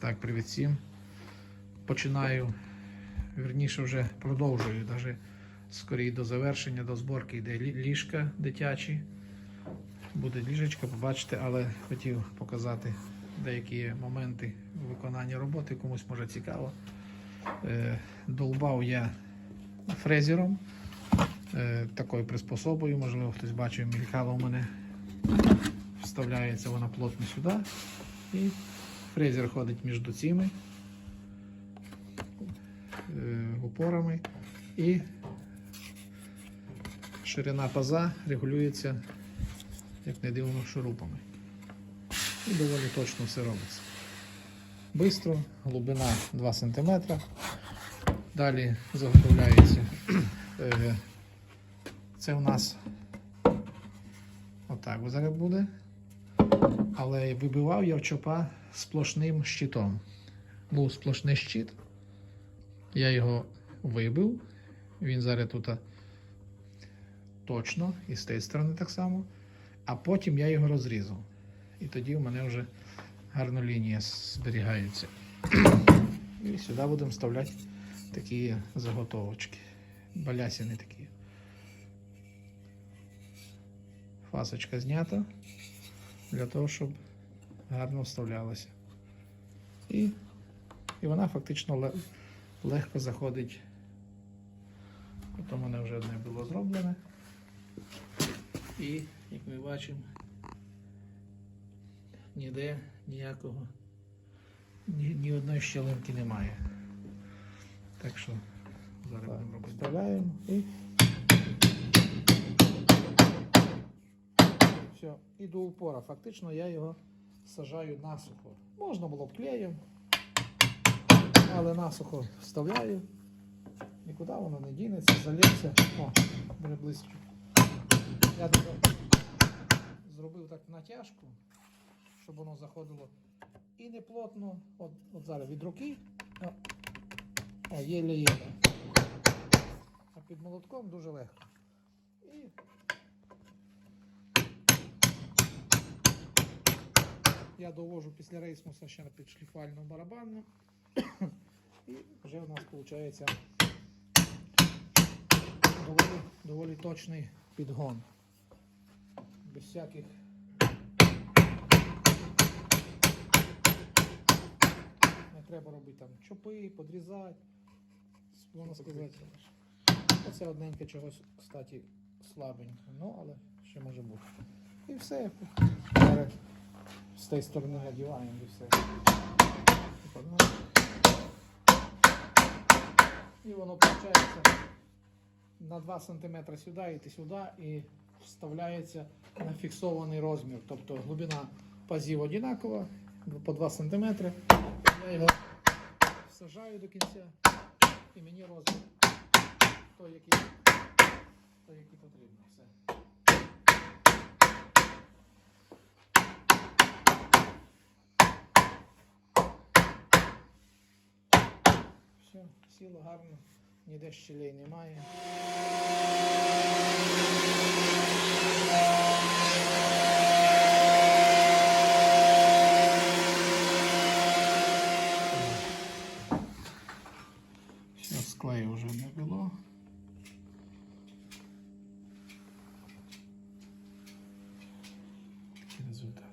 Так, привіт всім. Починаю, вірніше вже продовжую, навіть скоріше до завершення, до зборки йде ліжка дитячі. Буде ліжечко, побачите, але хотів показати деякі моменти виконання роботи, комусь може цікаво. Е, Долбав я фрезером, е, такою приспособою, можливо, хтось бачив, мількало у мене. Вставляється вона плотно сюди. І фрезер ходить між цими е, упорами. І ширина паза регулюється, як не дивно, шурупами. І доволі точно все робиться. Бистро, глибина 2 см. Далі заготовляється. е, Це у нас отак зараз буде. Але вибивав я в чопа сплошним щитом. Був сплошний щит. Я його вибив. Він зараз тут точно, і з тієї сторони так само. А потім я його розрізав. І тоді в мене вже гарно лінія зберігається. І сюди будемо вставляти такі заготовочки. Балясини такі. Фасочка знята для того, щоб гарно вставлялася. І, і вона фактично легко заходить. У мене вже одне було зроблене. І, як ми бачимо, ніде ніякого, ні, ні одної щелинки немає. Так що зараз будемо робити. Вставляємо і все, і до упора. Фактично я його сажаю насухо. Можна було б клеєм, але насухо вставляю. Нікуди воно не дінеться, залється. О, буде близько. Я тут зробив так натяжку, щоб воно заходило і не плотно. От, от зараз від руки. О, єле-єле. А під молотком дуже легко. І Я довожу після рейсмуса ще на підшліфальну барабанну. І вже у нас виходить доволі, доволі точний підгон. Без всяких не треба робити там чопи, подрізати. Можна сказати. Оце одненьке чогось, кстати, слабенько. Ну, але ще може бути. І все. З тієї сторони надіваємо і все. І. І воно виходить на 2 см сюди йти сюди і вставляється на фіксований розмір. Тобто глибина пазів одинакова, по 2 см. Я його сажаю до кінця і мені розмір той, який, сіло гарно, ніде щелей немає. Зараз клею вже не було. Результат.